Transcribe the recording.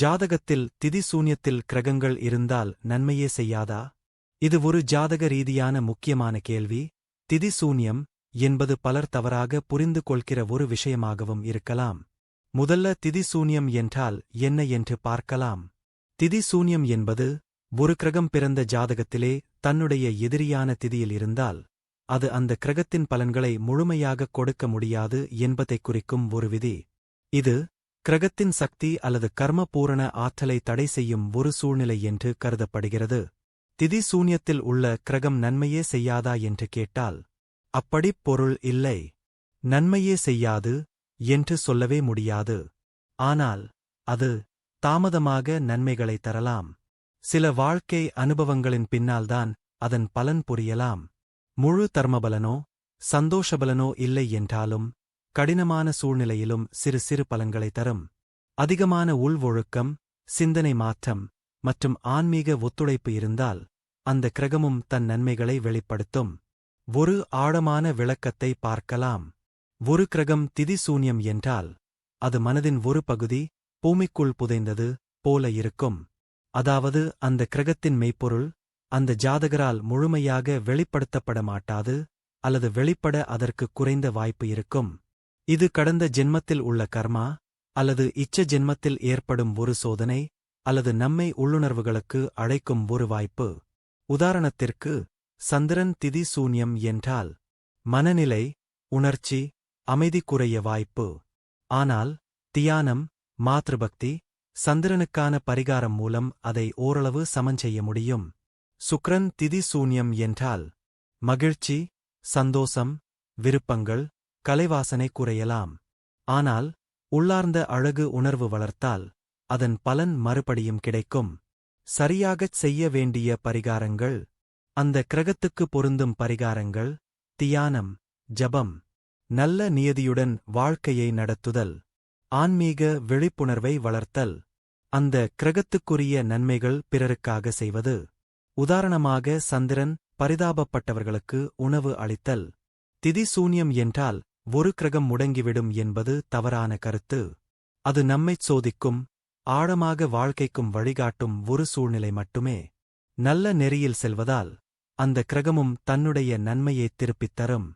ஜாதகத்தில் திதிசூன்யத்தில் கிரகங்கள் இருந்தால் நன்மையே செய்யாதா? இது ஒரு ஜாதக ரீதியான முக்கியமான கேள்வி. திதிசூன்யம் என்பது பலர் தவறாக புரிந்து கொள்கிற ஒரு விஷயமாகவும் இருக்கலாம். முதல்ல திதிசூன்யம் என்றால் என்ன என்று பார்க்கலாம். திதிசூன்யம் என்பது ஒரு கிரகம் பிறந்த ஜாதகத்திலே தன்னுடைய எதிரியான திதியில் இருந்தால் அது அந்த கிரகத்தின் பலன்களை முழுமையாகக் கொடுக்க முடியாது என்பதைக் குறிக்கும் ஒரு விதி. இது கிரகத்தின் சக்தி அல்லது கர்ம பூரண ஆற்றலை தடை செய்யும் ஒரு சூழ்நிலை என்று கருதப்படுகிறது. திதி சூன்யத்தில் உள்ள கிரகம் நன்மையே செய்யாதா என்று கேட்டால் அப்படிப் பொருள் இல்லை. நன்மையே செய்யாது என்று சொல்லவே முடியாது. ஆனால் அது தாமதமாக நன்மைகளை தரலாம். சில வாழ்க்கை அனுபவங்களின் பின்னால்தான் அதன் பலன் புரியலாம். முழு தர்மபலனோ சந்தோஷபலனோ இல்லை என்றாலும் கடினமான சூழ்நிலையிலும் சிறு சிறு பலன்களை தரும். அதிகமான உள்வொழுக்கம் சிந்தனை மாற்றம் மற்றும் ஆன்மீக ஒத்துழைப்பு இருந்தால் அந்த கிரகமும் தன் நன்மைகளை வெளிப்படுத்தும். ஒரு ஆழமான விளக்கத்தை பார்க்கலாம். ஒரு கிரகம் திதிசூன்யம் என்றால் அது மனதின் ஒரு பகுதி பூமிக்குள் புதைந்தது போல இருக்கும். அதாவது அந்த கிரகத்தின் மெய்ப்பொருள் அந்த ஜாதகரால் முழுமையாக வெளிப்படுத்தப்பட மாட்டாது அல்லது வெளிப்பட அதற்கு குறைந்த வாய்ப்பு இருக்கும். இது கடந்த ஜென்மத்தில் உள்ள கர்மா அல்லது இச்ச ஜென்மத்தில் ஏற்படும் ஒரு சோதனை அல்லது நம்மை உள்ளுணர்வுகளுக்கு அழைக்கும் ஒரு வாய்ப்பு. உதாரணத்திற்கு சந்திரன் திதி சூன்யம் என்றால் மனநிலை உணர்ச்சி அமைதி குறைய வாய்ப்பு. ஆனால் தியானம் மாத்ருபக்தி சந்திரனுக்கான பரிகாரம் மூலம் அதை ஓரளவு சமஞ்செய்ய முடியும். சுக்ரன் திதி சூன்யம் என்றால் மகிழ்ச்சி சந்தோஷம் விருப்பங்கள் கலைவாசனை குறையலாம். ஆனால் உள்ளார்ந்த அழகு உணர்வு வளர்த்தால் அதன் பலன் மறுபடியும் கிடைக்கும். சரியாகச் செய்ய வேண்டிய பரிகாரங்கள் அந்த கிரகத்துக்கு பொருந்தும் பரிகாரங்கள் தியானம் ஜபம் நல்ல நியதியுடன் வாழ்க்கையை நடத்துதல் ஆன்மீக விழிப்புணர்வை வளர்த்தல் அந்த கிரகத்துக்குரிய நன்மைகள் பிறருக்காக செய்வது உதாரணமாக சந்திரன் பரிதாபப்பட்டவர்களுக்கு உணவு அளித்தல் திதி சூன்யம் என்றால் ஒரு கிரகம் முடங்கிவிடும் என்பது தவறான கருத்து. அது நம்மைச் சோதிக்கும் ஆழமாக வாழ்க்கைக்கும் வழிகாட்டும் ஒரு சூழ்நிலை மட்டுமே. நல்ல நெறியில் செல்வதால் அந்த கிரகமும் தன்னுடைய நன்மையைத் திருப்பித் தரும்.